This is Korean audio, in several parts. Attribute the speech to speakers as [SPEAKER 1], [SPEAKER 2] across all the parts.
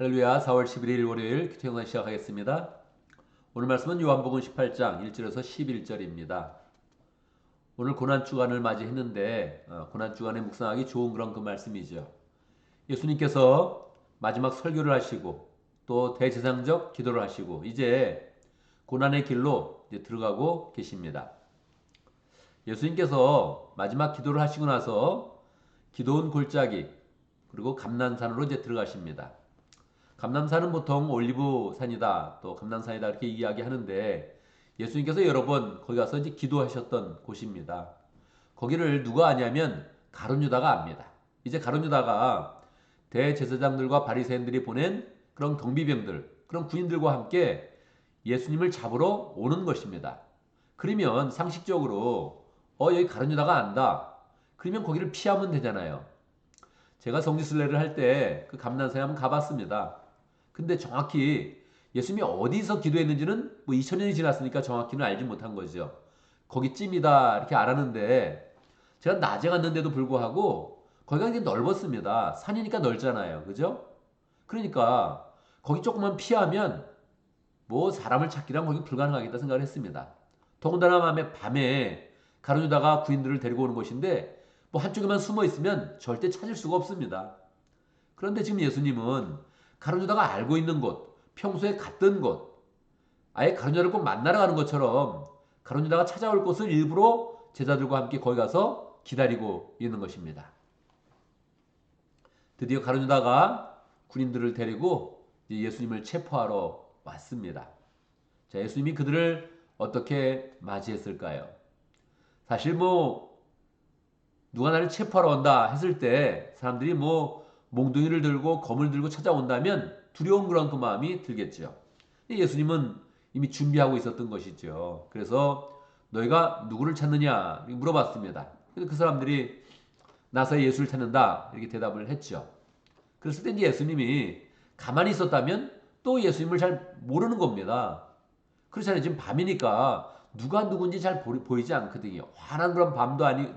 [SPEAKER 1] 할렐루야 4월 11일 월요일 큐티영상 시작하겠습니다. 오늘 말씀은 요한복음 18장 1절에서 11절입니다. 오늘 고난주간을 맞이했는데 어, 고난주간에 묵상하기 좋은 그런 그 말씀이죠. 예수님께서 마지막 설교를 하시고 또 대제상적 기도를 하시고 이제 고난의 길로 이제 들어가고 계십니다. 예수님께서 마지막 기도를 하시고 나서 기도원 골짜기 그리고 감난산으로 이제 들어가십니다. 감남산은 보통 올리브산이다 또 감남산이다 이렇게 이야기하는데 예수님께서 여러 번 거기 가서 이제 기도하셨던 곳입니다. 거기를 누가 아냐면 가론 유다가 압니다. 이제 가론 유다가 대제사장들과 바리새인들이 보낸 그런 경비병들, 그런 군인들과 함께 예수님을 잡으러 오는 것입니다. 그러면 상식적으로 어 여기 가론 유다가 안다. 그러면 거기를 피하면 되잖아요. 제가 성지순례를 할 때 그 감난산에 한번 가봤습니다. 근데 정확히 예수님이 어디서 기도했는지는 뭐 2000년이 지났으니까 정확히는 알지 못한 거죠. 거기쯤이다 이렇게 알았는데 제가 낮에 갔는데도 불구하고 거기가 굉장히 넓었습니다. 산이니까 넓잖아요. 그죠? 그러니까 거기 조금만 피하면 뭐 사람을 찾기란 거기 불가능하겠다 생각을 했습니다. 더군다나 밤에, 밤에 가로주다가 구인들을 데리고 오는 곳인데 뭐 한쪽에만 숨어 있으면 절대 찾을 수가 없습니다. 그런데 지금 예수님은 가로주다가 알고 있는 곳, 평소에 갔던 곳, 아예 가로주다를 꼭 만나러 가는 것처럼 가로주다가 찾아올 곳을 일부러 제자들과 함께 거기 가서 기다리고 있는 것입니다. 드디어 가로주다가 군인들을 데리고 예수님을 체포하러 왔습니다. 자, 예수님이 그들을 어떻게 맞이했을까요? 사실 뭐 누가 나를 체포하러 온다 했을 때 사람들이 뭐 몽둥이를 들고 검을 들고 찾아온다면 두려운 그런 그 마음이 들겠죠. 예수님은 이미 준비하고 있었던 것이죠. 그래서 너희가 누구를 찾느냐 물어봤습니다. 그 사람들이 나서 예수를 찾는다 이렇게 대답을 했죠. 그랬을 때 예수님이 가만히 있었다면 또 예수님을 잘 모르는 겁니다. 그렇잖아요. 지금 밤이니까 누가 누군지 잘 보이지 않거든요. 환한 그런 밤도 아니,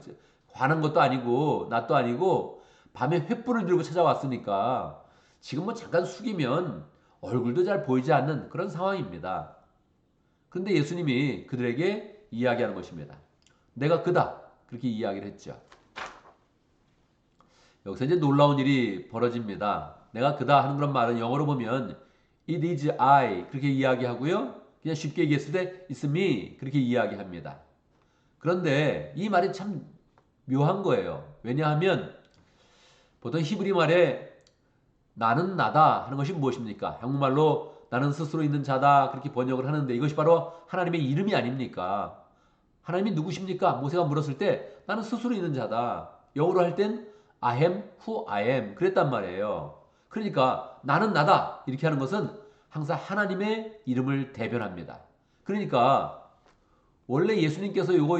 [SPEAKER 1] 환한 것도 아니고 낮도 아니고 밤에 횃불을 들고 찾아왔으니까 지금 뭐 잠깐 숙이면 얼굴도 잘 보이지 않는 그런 상황입니다. 근데 예수님이 그들에게 이야기하는 것입니다. 내가 그다. 그렇게 이야기를 했죠. 여기서 이제 놀라운 일이 벌어집니다. 내가 그다 하는 그런 말은 영어로 보면 it is I 그렇게 이야기하고요. 그냥 쉽게 얘기했을 때 it's me 그렇게 이야기합니다. 그런데 이 말이 참 묘한 거예요. 왜냐하면 보통 히브리 말에 나는 나다 하는 것이 무엇입니까? 한국말로 나는 스스로 있는 자다 그렇게 번역을 하는데 이것이 바로 하나님의 이름이 아닙니까? 하나님이 누구십니까? 모세가 물었을 때 나는 스스로 있는 자다. 영어로 할 땐 I am who I am 그랬단 말이에요. 그러니까 나는 나다 이렇게 하는 것은 항상 하나님의 이름을 대변합니다. 그러니까 원래 예수님께서 요거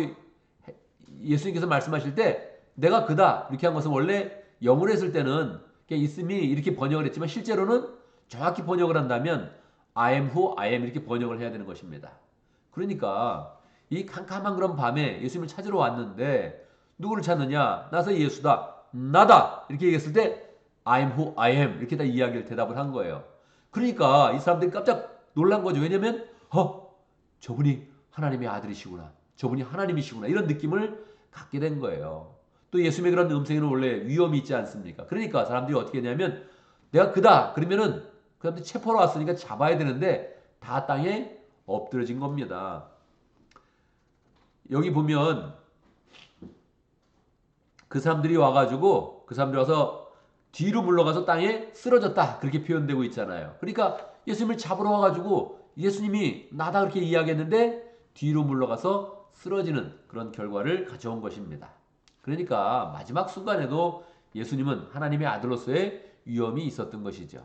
[SPEAKER 1] 예수님께서 말씀하실 때 내가 그다 이렇게 한 것은 원래 영어로 했을 때는 있음이 이렇게 번역을 했지만 실제로는 정확히 번역을 한다면 I am who I am 이렇게 번역을 해야 되는 것입니다. 그러니까 이 캄캄한 그런 밤에 예수님을 찾으러 왔는데 누구를 찾느냐? 나서 예수다. 나다. 이렇게 얘기했을 때 I am who I am 이렇게 다 이야기를 대답을 한 거예요. 그러니까 이 사람들이 깜짝 놀란 거죠. 왜냐면 어 저분이 하나님의 아들이시구나. 저분이 하나님이시구나. 이런 느낌을 갖게 된 거예요. 또 예수님의 그런 음성에는 원래 위험이 있지 않습니까? 그러니까 사람들이 어떻게 했냐면 내가 그다 그러면은 그 사람들이 체포로 왔으니까 잡아야 되는데 다 땅에 엎드려진 겁니다. 여기 보면 그 사람들이 와가지고 그 사람들이 와서 뒤로 물러가서 땅에 쓰러졌다 그렇게 표현되고 있잖아요. 그러니까 예수님을 잡으러 와가지고 예수님이 나다 그렇게 이야기했는데 뒤로 물러가서 쓰러지는 그런 결과를 가져온 것입니다. 그러니까 마지막 순간에도 예수님은 하나님의 아들로서의 위험이 있었던 것이죠.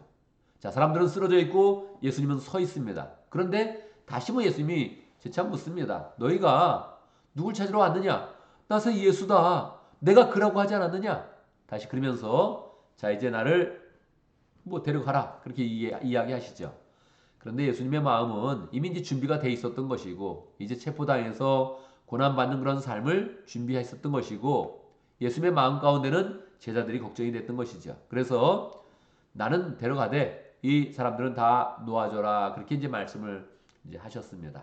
[SPEAKER 1] 자, 사람들은 쓰러져 있고 예수님은 서 있습니다. 그런데 다시 뭐 예수님이 재차 묻습니다. 너희가 누굴 찾으러 왔느냐? 나서 예수다. 내가 그라고 하지 않았느냐? 다시 그러면서 자, 이제 나를 뭐 데려가라. 그렇게 이야기 하시죠. 그런데 예수님의 마음은 이미 이제 준비가 돼 있었던 것이고 이제 체포당해서 고난받는 그런 삶을 준비했었던 것이고 예수님의 마음 가운데는 제자들이 걱정이 됐던 것이죠. 그래서 나는 데려가되 이 사람들은 다 놓아줘라 그렇게 이제 말씀을 이제 하셨습니다.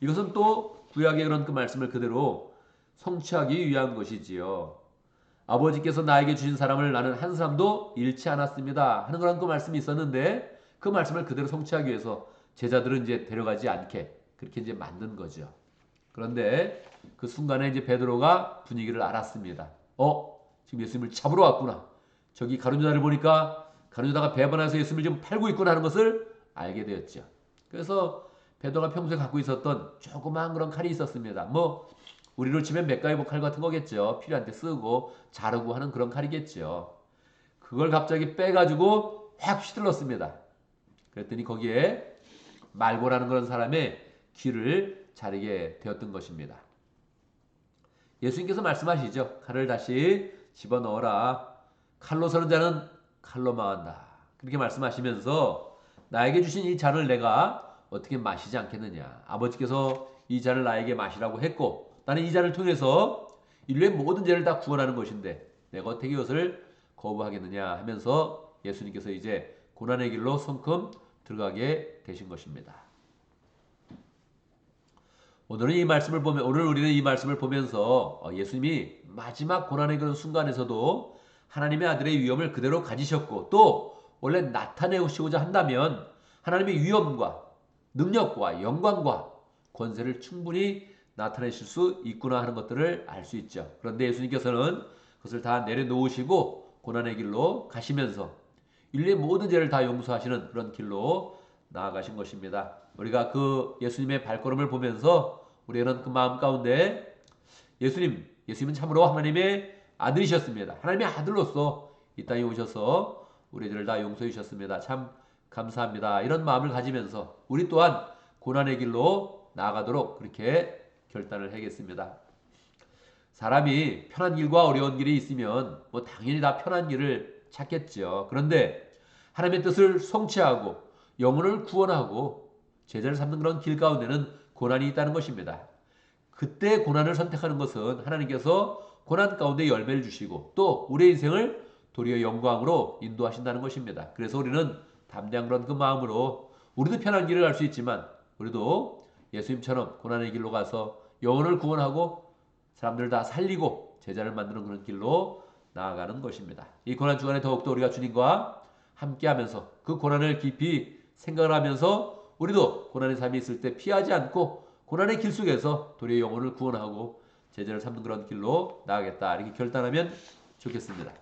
[SPEAKER 1] 이것은 또 구약의 그런 그 말씀을 그대로 성취하기 위한 것이지요. 아버지께서 나에게 주신 사람을 나는 한 사람도 잃지 않았습니다. 하는 그런 그 말씀이 있었는데 그 말씀을 그대로 성취하기 위해서 제자들은 이제 데려가지 않게 그렇게 이제 만든 거죠. 그런데 그 순간에 이제 베드로가 분위기를 알았습니다. 어, 지금 예수님을 잡으러 왔구나. 저기 가룟유다를 보니까 가룟유다가 배반해서 예수님을 지금 팔고 있구나 하는 것을 알게 되었죠. 그래서 베드로가 평소에 갖고 있었던 조그마한 그런 칼이 있었습니다. 뭐 우리로 치면 맥가이버 칼 같은 거겠죠. 필요한 때 쓰고 자르고 하는 그런 칼이겠죠. 그걸 갑자기 빼가지고 확 휘둘렀습니다. 그랬더니 거기에 말고라는 그런 사람의 귀를 자르게 되었던 것입니다. 예수님께서 말씀하시죠. 칼을 다시 집어 넣어라. 칼로 서는 자는 칼로 망한다. 그렇게 말씀하시면서 나에게 주신 이 잔을 내가 어떻게 마시지 않겠느냐. 아버지께서 이 잔을 나에게 마시라고 했고 나는 이 잔을 통해서 인류의 모든 죄를 다 구원하는 것인데 내가 어떻게 이것을 거부하겠느냐 하면서 예수님께서 이제 고난의 길로 성큼 들어가게 되신 것입니다. 오늘은 이 말씀을 보면 오늘 우리는 이 말씀을 보면서 어, 예수님이 마지막 고난의 그런 순간에서도 하나님의 아들의 위엄을 그대로 가지셨고 또 원래 나타내시고자 한다면 하나님의 위엄과 능력과 영광과 권세를 충분히 나타내실 수 있구나 하는 것들을 알 수 있죠. 그런데 예수님께서는 그것을 다 내려놓으시고 고난의 길로 가시면서 인류의 모든 죄를 다 용서하시는 그런 길로 나아가신 것입니다. 우리가 그 예수님의 발걸음을 보면서 우리는 그 마음 가운데 예수님, 예수님은 참으로 하나님의 아들이셨습니다. 하나님의 아들로서 이 땅에 오셔서 우리들을 다 용서해 주셨습니다. 참 감사합니다. 이런 마음을 가지면서 우리 또한 고난의 길로 나아가도록 그렇게 결단을 하겠습니다. 사람이 편한 길과 어려운 길이 있으면 뭐 당연히 다 편한 길을 찾겠죠. 그런데 하나님의 뜻을 성취하고 영혼을 구원하고 제자를 삼는 그런 길 가운데는 고난이 있다는 것입니다. 그때 고난을 선택하는 것은 하나님께서 고난 가운데 열매를 주시고 또 우리의 인생을 도리어 영광으로 인도하신다는 것입니다. 그래서 우리는 담대한 그런 그 마음으로 우리도 편한 길을 갈 수 있지만 우리도 예수님처럼 고난의 길로 가서 영혼을 구원하고 사람들을 다 살리고 제자를 만드는 그런 길로 나아가는 것입니다. 이 고난 주간에 더욱더 우리가 주님과 함께하면서 그 고난을 깊이 생각을 하면서 우리도 고난의 삶이 있을 때 피하지 않고 고난의 길 속에서 도리어 영혼을 구원하고 제자를 삼는 그런 길로 나아가겠다 이렇게 결단하면 좋겠습니다.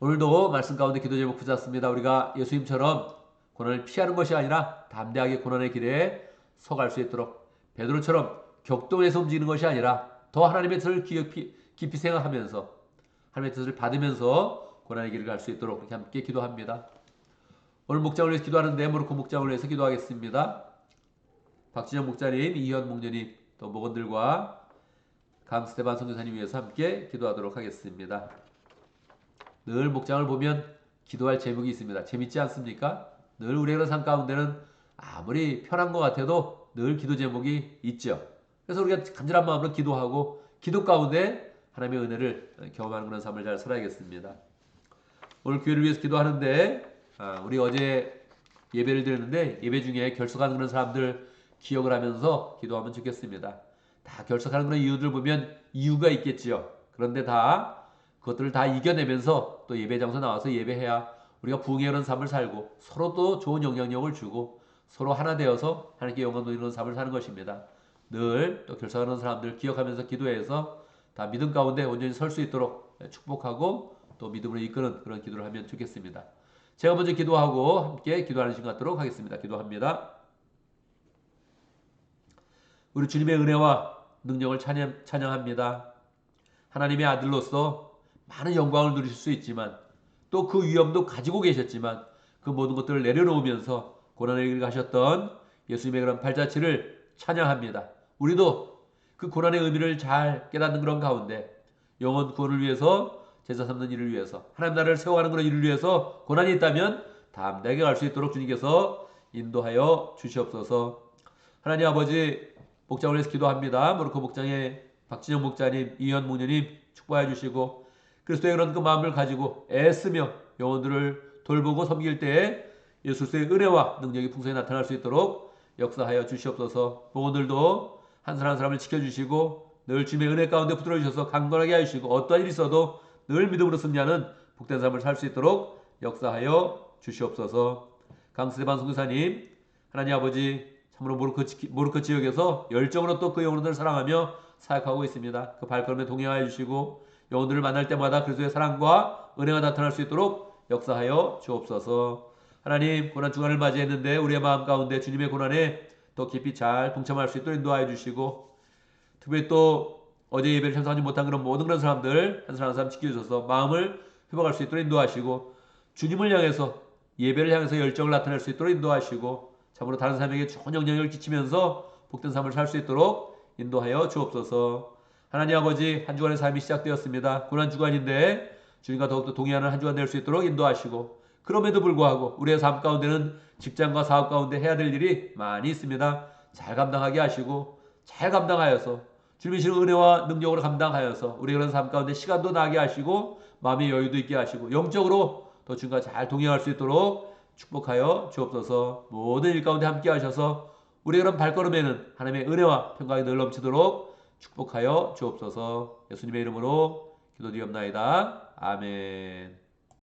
[SPEAKER 1] 오늘도 말씀 가운데 기도 제목 붙였습니다. 우리가 예수님처럼 고난을 피하는 것이 아니라 담대하게 고난의 길에 서갈 수 있도록 베드로처럼 격동해서 움직이는 것이 아니라 더 하나님의 뜻을 깊이, 깊이 생각하면서 하나님의 뜻을 받으면서 고난의 길을 갈 수 있도록 함께 기도합니다. 오늘 목장을 위해서 기도하는데 모로코 목장을 위해서 기도하겠습니다. 박진영 목자님, 이현 목녀님, 또 목원들과 강스테반 선교사님 위해서 함께 기도하도록 하겠습니다. 늘 목장을 보면 기도할 제목이 있습니다. 재밌지 않습니까? 늘 우리의 삶 가운데는 아무리 편한 것 같아도 늘 기도 제목이 있죠. 그래서 우리가 간절한 마음으로 기도하고 기도 가운데 하나님의 은혜를 경험하는 그런 삶을 잘 살아야겠습니다. 오늘 교회를 위해서 기도하는데 아, 우리 어제 예배를 드렸는데 예배 중에 결석하는 그런 사람들 기억을 하면서 기도하면 좋겠습니다. 다 결석하는 그런 이유들 보면 이유가 있겠지요. 그런데 다 그것들을 다 이겨내면서 또 예배 장소 나와서 예배해야 우리가 부흥의 삶을 살고 서로 또 좋은 영향력을 주고 서로 하나 되어서 하나님께 영광 돌리는 삶을 사는 것입니다. 늘 또 결석하는 사람들 기억하면서 기도해서 다 믿음 가운데 온전히 설 수 있도록 축복하고 또 믿음으로 이끄는 그런 기도를 하면 좋겠습니다. 제가 먼저 기도하고 함께 기도하는 시간 갖도록 하겠습니다. 기도합니다. 우리 주님의 은혜와 능력을 찬양, 찬양합니다. 하나님의 아들로서 많은 영광을 누리실 수 있지만 또 그 위험도 가지고 계셨지만 그 모든 것들을 내려놓으면서 고난의 길을 가셨던 예수님의 그런 발자취를 찬양합니다. 우리도 그 고난의 의미를 잘 깨닫는 그런 가운데 영원 구원을 위해서 제자 삼는 일을 위해서 하나님 나라를 세워가는 그런 일을 위해서 고난이 있다면 담대하게 갈 수 있도록 주님께서 인도하여 주시옵소서. 하나님 아버지 목장을 위해서 기도합니다. 모로코 목장의 박진영 목자님, 이현 목녀님 축복해 주시고 그리스도의 그런 그 마음을 가지고 애쓰며 영혼들을 돌보고 섬길 때 예수의 은혜와 능력이 풍성히 나타날 수 있도록 역사하여 주시옵소서. 오늘도 한 사람 한 사람을 지켜주시고 늘 주님의 은혜 가운데 붙들어 주셔서 강건하게 하시고 어떠한 일이 있어도 늘 믿음으로 승리하는 복된 삶을 살 수 있도록 역사하여 주시옵소서. 강스테반 선교사님 하나님 아버지 참으로 지- 모르크 지역에서 열정으로 또 그 영혼들을 사랑하며 사역하고 있습니다. 그 발걸음에 동행하여 주시고 영혼들을 만날 때마다 그리스도의 사랑과 은혜가 나타날 수 있도록 역사하여 주옵소서. 하나님 고난 주간을 맞이했는데 우리의 마음 가운데 주님의 고난에 더 깊이 잘 동참할 수 있도록 인도하여 주시고 특별히 또 어제 예배를 참석하지 못한 그런 모든 그런 사람들 한 사람 한 사람 지켜주셔서 마음을 회복할 수 있도록 인도하시고 주님을 향해서 예배를 향해서 열정을 나타낼 수 있도록 인도하시고 참으로 다른 사람에게 좋은 영향을 끼치면서 복된 삶을 살 수 있도록 인도하여 주옵소서. 하나님 아버지 한 주간의 삶이 시작되었습니다. 고난 주간인데 주님과 더욱더 동의하는 한 주간 될 수 있도록 인도하시고 그럼에도 불구하고 우리의 삶 가운데는 직장과 사업 가운데 해야 될 일이 많이 있습니다. 잘 감당하게 하시고 잘 감당하여서 주님의 신 은혜와 능력으로 감당하여서 우리 그런 삶 가운데 시간도 나게 하시고 마음의 여유도 있게 하시고 영적으로 더 주님과 잘 동행할 수 있도록 축복하여 주옵소서. 모든 일 가운데 함께 하셔서 우리 그런 발걸음에는 하나님의 은혜와 평강이 늘 넘치도록 축복하여 주옵소서. 예수님의 이름으로 기도드리옵나이다. 아멘